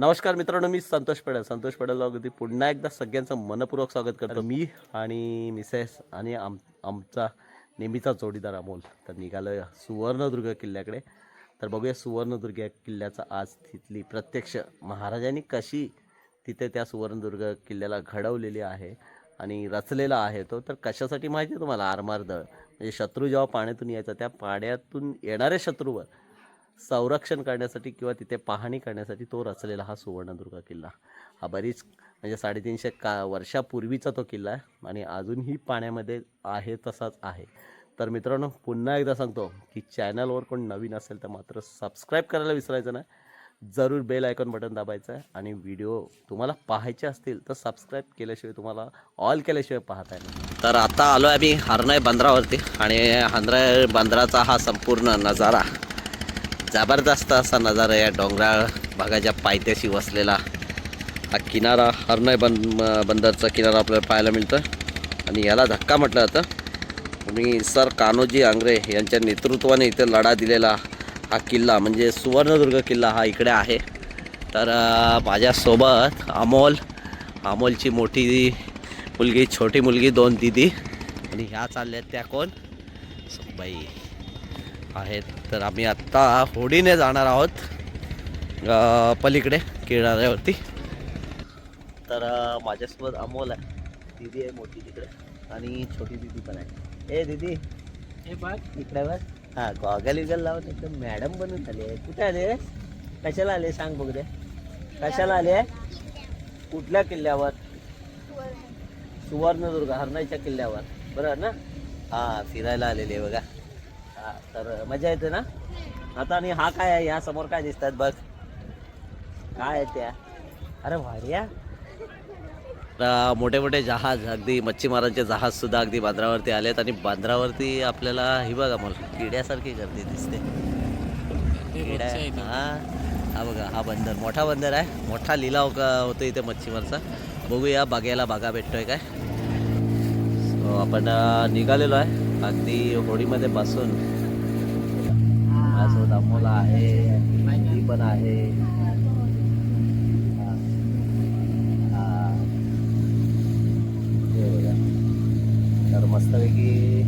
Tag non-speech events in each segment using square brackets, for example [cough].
नमस्कार मित्रांनो मी संतोष पडेल. संतोष पडेल अगदी पुन्हा एकदा सगळ्यांचं मनपूर्वक स्वागत करतो. मी आणि मिसेस आणि आम आमचा नेहमीचा जोडीदार अमोल. तर निघालो सुवर्णदुर्ग किल्ल्याकडे. तर बघूया सुवर्णदुर्ग या किल्ल्याचा आज तिथली प्रत्यक्ष महाराजांनी कशी तिथे त्या सुवर्णदुर्ग किल्ल्याला घडवलेली आहे आणि रचलेला आहे तो. तर कशासाठी माहिती आहे तुम्हाला? आरमार दळ. म्हणजे शत्रू जेव्हा पाण्यातून यायचा त्या पाण्यातून येणाऱ्या शत्रूवर संरक्षण करण्यासाठी किंवा तिथे पाहणी करण्यासाठी तो रचलेला हा सुवर्णदुर्ग किल्ला. हा बरीच म्हणजे साडेतीनशे का वर्षापूर्वीचा तो किल्ला आहे आणि अजूनही पाण्यामध्ये आहे तसाच आहे. तर मित्रांनो पुन्हा एकदा सांगतो की चॅनलवर कोण नवीन असेल तर मात्र सबस्क्राईब करायला विसरायचं नाही. जरूर बेल आयकॉन बटन दाबायचं आहे आणि व्हिडिओ तुम्हाला पाहायचे असतील तर सबस्क्राईब केल्याशिवाय तुम्हाला ऑल केल्याशिवाय पाहता येईल तर आता आलो आहे आम्ही हरनाय बंदरावरती आणि हरनाय बंदराचा हा संपूर्ण नजारा. जबरदस्त असा नजारा या डोंगराळ भागाच्या पायथ्याशी वसलेला हा किनारा हरणय बन बंदरचा किनारा आपल्याला पाहायला मिळतं. आणि याला धक्का म्हटलं जातं. आणि सर कान्होजी आंग्रे यांच्या नेतृत्वाने इथे लढा दिलेला हा किल्ला म्हणजे सुवर्णदुर्ग किल्ला हा इकडे आहे. तर माझ्यासोबत अमोल अमोलची मोठी मुलगी छोटी मुलगी दोन दिदी. आणि ह्या चालल्या त्या कोण? बाई आहेत. तर आम्ही आत्ता होडीने जाणार आहोत पलीकडे किनाऱ्यावरती. तर माझ्यासोबत अमोल आहे. दिदी आहे मोठी तिकडे. आणि छोटी दिदी पण आहे. ए दिदी. हे बघ. इकडे बघ. हा गॉगल विगल लावून एकदम मॅडम बनून आले आहे. कुठे आले कशाला आले सांग बघ दे. कशाला आले कुठल्या किल्ल्यावर? सुवर्णदुर्ग हरणाईच्या किल्ल्यावर. बरोबर ना? हा फिरायला आलेले बघा. तर मजा येते ना? आता आणि हा काय आहे? या समोर काय दिसतात बघ. काय आहे त्या? अरे भाड्या मोठे मोठे जहाज अगदी मच्छीमारांचे जहाज सुद्धा अगदी बांद्रावरती आलेत आणि बांद्रावरती आपल्याला ही बघा मला किड्यासारखी गर्दी दिसते. किड्या हा? हा बघा हा बंदर मोठा बंदर आहे. मोठा लिलाव का होतो इथे मच्छीमारचा? बघूया बघायला बागा भेटतोय काय? आपण निघालेलो आहे. अगदी होडीमध्ये बसून. माझ्यासोबत अमोला आहे ती पण आहे. बघा. तर मस्तपैकी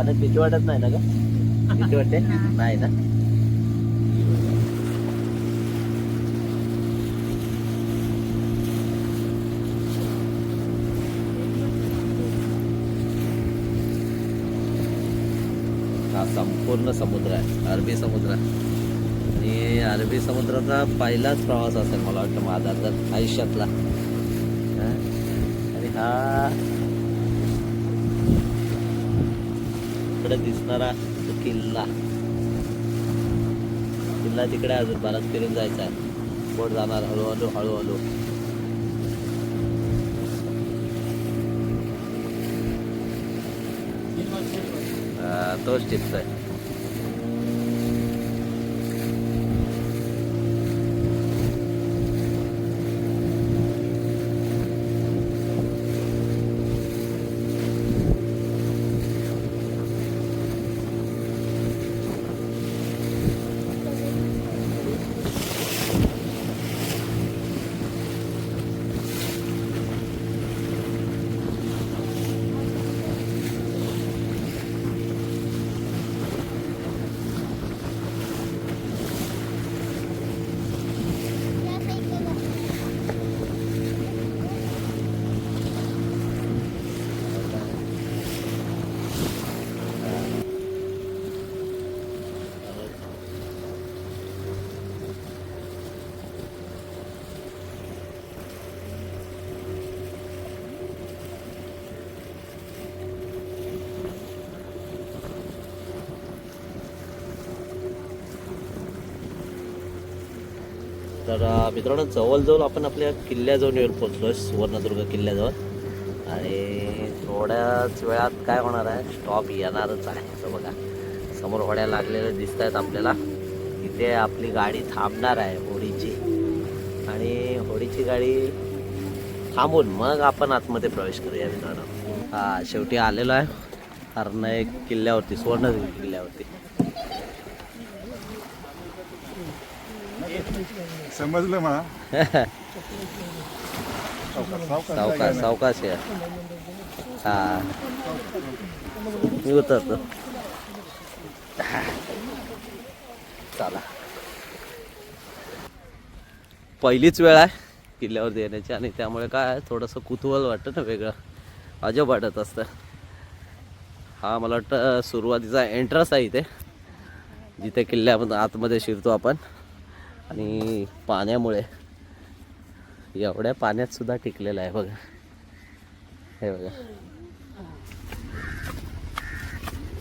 आणि भीती वाटत नाही ना का भीती वाटते? नाही ना? संपूर्ण समुद्र आहे. अरबी समुद्र आणि अरबी समुद्राचा पहिलाच प्रवास असेल मला वाटतं माझा तर आयुष्यातला आणि हा इकडे दिसणारा तो किल्ला. किल्ला तिकडे अजून बराच फिरून जायचा आहे. बोट जाणार हळूहळू हळूहळू. हा, तोच दिसतोय तर मित्रांनो जवळजवळ आपण आपल्या किल्ल्याजवळ येऊन पोचलो सुवर्णदुर्ग किल्ल्याजवळ. आणि थोड्याच वेळात काय होणार आहे? स्टॉप येणारच आहे असं बघा. समोर होड्या लागलेल्या दिसत आहेत आपल्याला. तिथे आपली गाडी थांबणार आहे होडीची. आणि होडीची गाडी थांबून मग आपण आतमध्ये प्रवेश करूया मित्रांनो. हा शेवटी आलेलो आहे. कारण एक किल्ल्यावरती सुवर्णदुर्ग किल्ल्यावरती. समजलं मला. [laughs] सावकाश, सावकाश या हा. मी उतरतो. चला. पहिलीच वेळ आहे किल्ल्यावर येण्याची आणि त्यामुळे काय थोडंसं कुतूहल वाटतं ना वेगळं. अजब वाटत असतं. हा मला वाटतं सुरुवातीचा एंट्रन्स आहे इथे. जिथे किल्ल्यामध्ये आतमध्ये शिरतो आपण. आणि पाण्यामुळे एवढ्या पाण्यात सुद्धा टिकलेलं आहे बघा. हे बघा.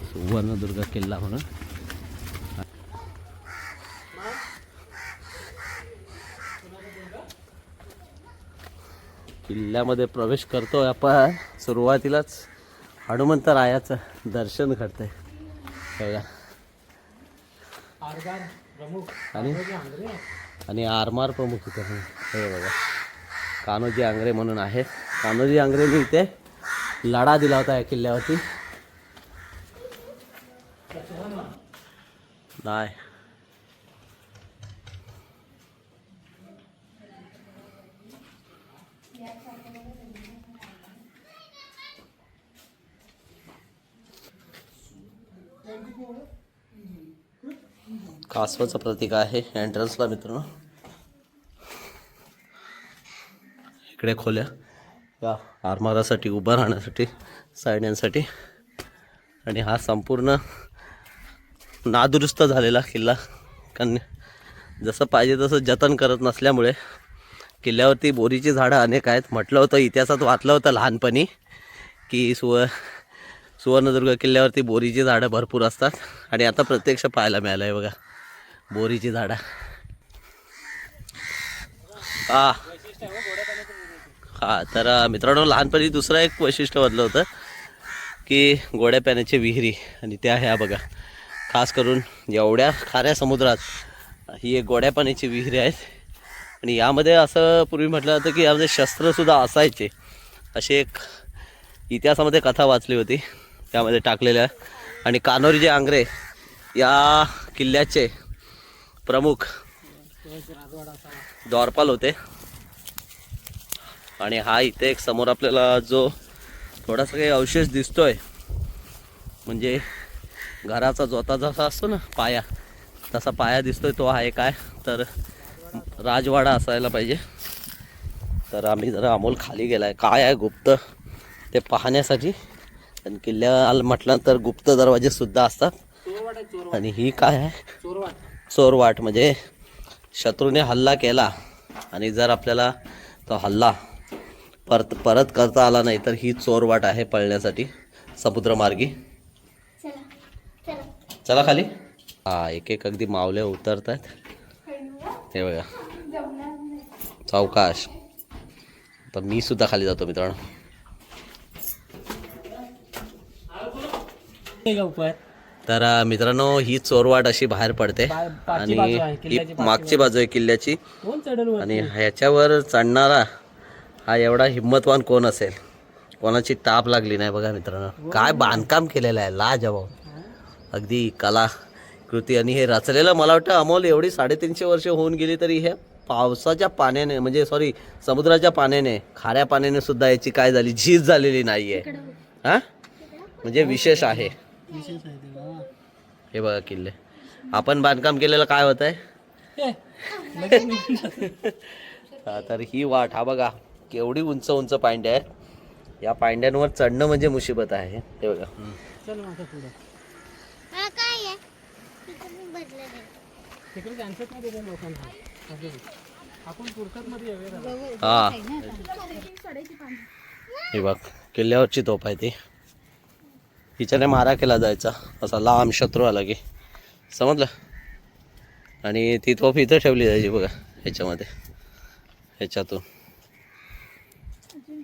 सुवर्णदुर्ग किल्ला म्हणून. किल्ल्यामध्ये प्रवेश करतो आपण. सुरुवातीलाच हनुमंत रायाचं दर्शन घडतंय. बघा. आणि? आणि आरमार प्रमुख इथे हे बघा. कान्होजी आंग्रे म्हणून आहेत कान्होजी आंग्रेने इथे लढा दिला होता या किल्ल्यावरती. नाही. कासवाचं प्रतीक आहे. एंट्रन्सला मित्रांनो. इकडे खोल्या. या आरमारासाठी उभं राहण्यासाठी सैन्यांसाठी आणि हा संपूर्ण नादुरुस्त झालेला किल्ला. कन्या जसं पाहिजे तसं जतन करत नसल्यामुळे किल्ल्यावरती बोरीची झाडं अनेक आहेत. म्हटलं होतं इतिहासात वाचलं होतं लहानपणी की सुव सुवर्णदुर्ग किल्ल्यावरती बोरीची झाडं भरपूर असतात. आणि आता प्रत्यक्ष पाहायला मिळालं आहे बघा. बोरीची झाडं. हा हा तर मित्रांनो लहानपणी दुसरं एक वैशिष्ट्य वाटलं होतं की गोड्या पाण्याची विहिरी आणि त्या ह्या बघा. खास करून एवढ्या खाऱ्या समुद्रात ही एक गोड्या पाण्याची विहिरी आहेत. आणि यामध्ये असं पूर्वी म्हटलं जातं की यामध्ये शस्त्रसुद्धा असायचे. अशी एक इतिहासामध्ये कथा वाचली होती. त्यामध्ये टाकलेल्या. आणि कान्होजी आंग्रे या किल्ल्याचे प्रमुख द्वारपाल होते. आणि हा इथे एक समोर आपल्याला जो थोडासा काही अवशेष दिसतोय म्हणजे घराचा जोता जसा असतो ना पाया तसा पाया दिसतोय तो आहे काय? तर राजवाडा असायला पाहिजे. तर आम्ही जरा अमोल खाली गेला आहे काय आहे गुप्त? ते पाहण्यासाठी. आणि किल्ल्याला म्हटलं तर गुप्त दरवाजे सुद्धा असतात. आणि ही काय आहे? चोरवाट म्हणजे शत्रूने हल्ला केला आणि जर आपल्याला तो हल्ला परत परत करता आला नाही तर ही चोरवाट आहे पळण्यासाठी समुद्रमार्गी. चला खाली. हा एक एक अगदी मावले उतरत आहेत हे बघा. सावकाश तर मी सुद्धा खाली जातो मित्रांनो. तर मित्रांनो ही चोरवाट अशी बाहेर पडते. आणि ही मागची बाजू आहे किल्ल्याची. आणि ह्याच्यावर चढणारा हा एवढा हिंमतवान कोण असेल? कोणाची टाप लागली नाही बघा मित्रांनो. काय बांधकाम केलेलं आहे लाजवाब. अगदी कला कृती आणि हे रचलेलं मला वाटतं अमोल एवढी साडेतीनशे वर्ष होऊन गेली तरी हे पावसाच्या पाण्याने म्हणजे सॉरी समुद्राच्या पाण्याने खाऱ्या पाण्याने सुद्धा याची काय झाली झीज झालेली नाहीये. हा? म्हणजे विशेष आहे. हे. बघा किल्ले. आपण बांधकाम केलेलं काय होत आहे [laughs] हा, तर ही वाट हा बघा केवढी उंच उंच पांड्या आहेत. या पांड्यांवर चढणं म्हणजे मुसीबत आहे. हे बघा. आहे? आहे. हा. हे बघ किल्ल्यावरची तोफ आहे ती. हिच्याने मारा केला जायचा. असा लांब शत्रू आला की. समजलं? आणि ती तोफ इथं ठेवली जायची बघा ह्याच्यामध्ये. ह्याच्यातून.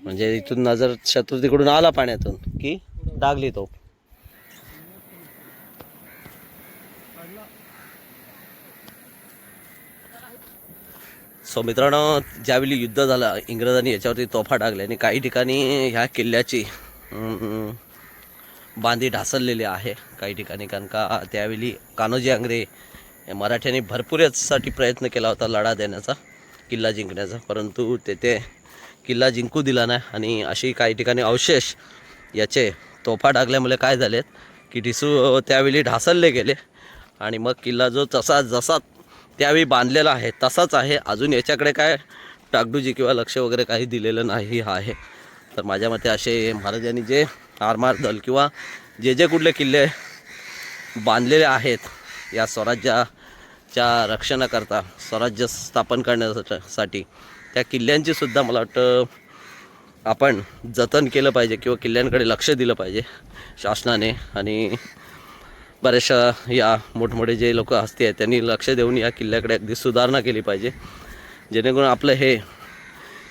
म्हणजे इथून नजर शत्रू तिकडून आला पाण्यातून की डागली तोफ. सो मित्रांनो ज्यावेळी युद्ध झालं इंग्रजांनी याच्यावरती तोफा टाकल्या आणि काही ठिकाणी ह्या किल्ल्याची बांधी ढासळलेली आहे. काही ठिकाणी कारण का त्यावेळी कान्होजी आंग्रे मराठ्यांनी भरपूर यासाठी प्रयत्न केला होता लढा देण्याचा किल्ला जिंकण्याचा. परंतु तेथे किल्ला जिंकू दिला नाही आणि अशी काही ठिकाणी अवशेष याचे तोफा टाकल्यामुळे काय झालेत की ढिसू त्यावेळी ढासळले गेले. आणि मग किल्ला जो तसा जसा त्यावेळी बांधलेला आहे तसाच आहे. अजून याच्याकडे काय टाकडुजी किंवा लक्ष वगैरे काही दिलेलं नाही आहे. तर माझ्या मते असे महाराजांनी जे आरमार दल किंवा जे जे कुठले किल्ले बांधलेले आहेत या स्वराज्याच्या रक्षणाकरता स्वराज्य स्थापन करण्यासाठी त्या किल्ल्यांची सुद्धा मला वाटतं आपण जतन केलं पाहिजे किंवा किल्ल्यांकडे लक्ष दिलं पाहिजे शासनाने. आणि बऱ्याचशा या मोठमोठे जे लोक हस्ती आहेत त्यांनी लक्ष देऊन या किल्ल्याकडे अगदी सुधारणा केली पाहिजे. जेणेकरून आपलं हे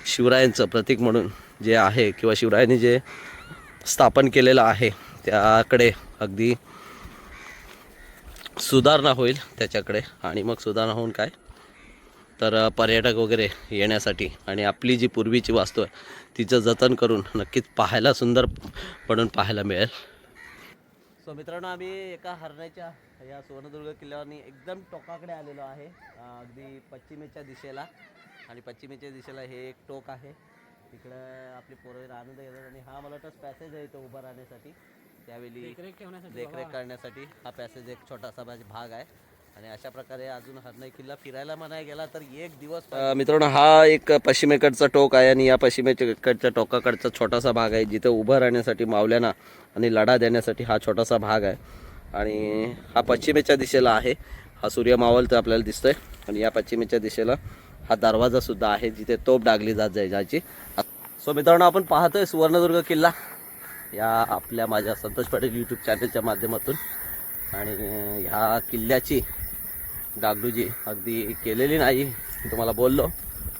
शिवरायांचं प्रतीक म्हणून जे आहे किंवा शिवरायांनी जे स्थापन केलेलं आहे. त्याकडे अगदी सुधारणा होईल त्याच्याकडे. आणि मग सुधारणा होऊन काय? तर पर्यटक वगैरे येण्यासाठी आणि आपली जी पूर्वीची वास्तू आहे तिचं जतन करून नक्कीच पाहायला सुंदर पडून पाहायला मिळेल. सो मित्रांनो आम्ही एका हरण्याच्या या सुवर्णदुर्ग किल्ल्यावरनी एकदम टोकाकडे आलेलो आहे. अगदी पश्चिमेच्या दिशेला. आणि पश्चिमेच्या दिशेला हे एक टोक आहे. तिकडं आपली पोरं आनंद घेतात आणि हा मला वाटतं पॅसेज आहे इथं उभा राहण्यासाठी. त्यावेळी देखरेख करण्यासाठी हा पॅसेज एक छोटासा माझा भाग आहे. आणि अशा प्रकारे अजून हरणाई किल्ला फिरायला म्हणाय गेला तर एक दिवस मित्रांनो हा एक पश्चिमेकडचा टोक आहे आणि या पश्चिमेकडच्या टोकाकडचा छोटासा भाग आहे जिथे उभं राहण्यासाठी मावल्यांना आणि लढा देण्यासाठी हा छोटासा भाग आहे. आणि हा पश्चिमेच्या दिशेला आहे. हा सूर्य मावल तर आपल्याला दिसतोय. आणि या पश्चिमेच्या दिशेला हा दरवाजा सुद्धा आहे जिथे तोप डागली जात जाय जायची. सो मित्रांनो आपण पाहतोय सुवर्णदुर्ग किल्ला या आपल्या माझ्या संतोष पाटील यूट्यूब चॅनलच्या माध्यमातून. आणि ह्या किल्ल्याची डागडूजी अगदी केलेली नाही तुम्हाला बोललो.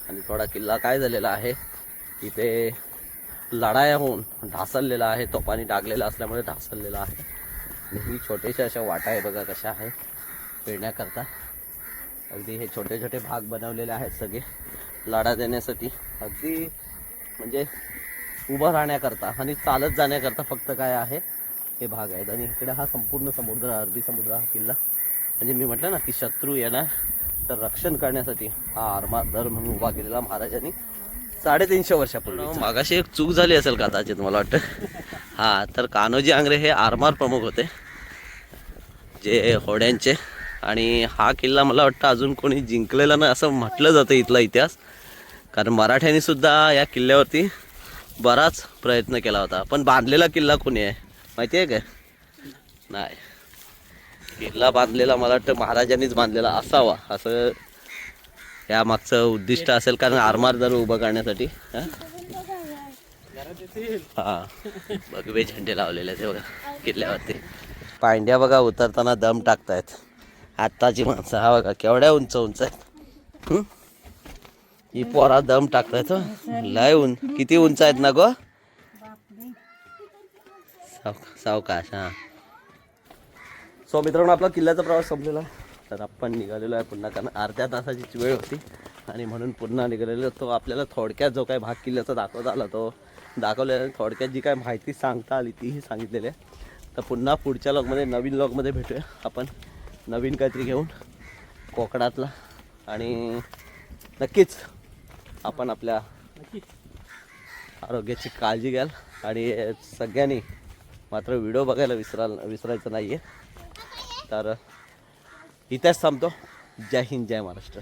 आणि थोडा किल्ला काय झालेला आहे इथे लढाया होऊन ढासळलेला आहे तोपानी डागलेला असल्यामुळे ढासळलेला आहे. आणि ही छोटेशा अशा वाटा आहे बघा कशा आहे फिरण्याकरता अगदी हे छोटे छोटे भाग बनवलेले आहेत सगळे. लढा देण्यासाठी. अगदी म्हणजे उभं राहण्याकरता आणि चालत जाण्याकरता फक्त काय आहे? हे भाग आहेत. आणि इकडे हा संपूर्ण समुद्र अरबी समुद्र हा किल्ला. म्हणजे मी म्हटलं ना की शत्रू येणार तर रक्षण करण्यासाठी हा आरमार दर म्हणून उभा केलेला महाराजांनी साडेतीनशे वर्षापूर्वी. मागाशी एक चूक झाली असेल कदाचित मला वाटतं. हा तर कान्होजी आंग्रे हे आरमार प्रमुख होते. जे होड्यांचे आणि हा किल्ला मला वाटतं अजून कोणी जिंकलेला नाही असं म्हटलं जातं इथला इतिहास. कारण मराठ्यांनी सुद्धा या किल्ल्यावरती बराच प्रयत्न केला होता. पण बांधलेला किल्ला कोणी आहे? माहिती आहे काय? नाही. किल्ला बांधलेला मला वाटतं महाराजांनीच बांधलेला असावा असं या मागचं उद्दिष्ट असेल. कारण आरमार दर उभं करण्यासाठी. हां? बघवे झेंडे लावलेले आहेत बघा किल्ल्यावरती. पांड्या बघा उतरताना दम टाकतायत. आत्ताची माणसं हा बघा केवढ्या उंच उंच आहेत. ही? पोरा दम टाकतायत लय उंच किती उंच आहेत ना गो? सावकाश हा. सो मित्रांनो आपला किल्ल्याचा प्रवास संपलेला तर आपण निघालेलो आहे पुन्हा कारण अर्ध्या तासाची वेळ होती. आणि म्हणून पुन्हा निघालेलो तो आपल्याला थोडक्यात जो काय भाग किल्ल्याचा दाखवता आला तो दाखवलेला थोडक्यात जी काय माहिती सांगता आली तीही सांगितलेली आहे. तर पुन्हा पुढच्या लॉगमध्ये नवीन लॉगमध्ये भेटूया आपण. नवीन काहीतरी घेऊन कोकणातला. आणि नक्कीच आपण आपल्या आरोग्याची काळजी घ्याल. आणि सगळ्यांनी मात्र व्हिडिओ बघायला विसरा विसरायचं नाही आहे तर इथेच थांबतो. जय हिंद जय महाराष्ट्र.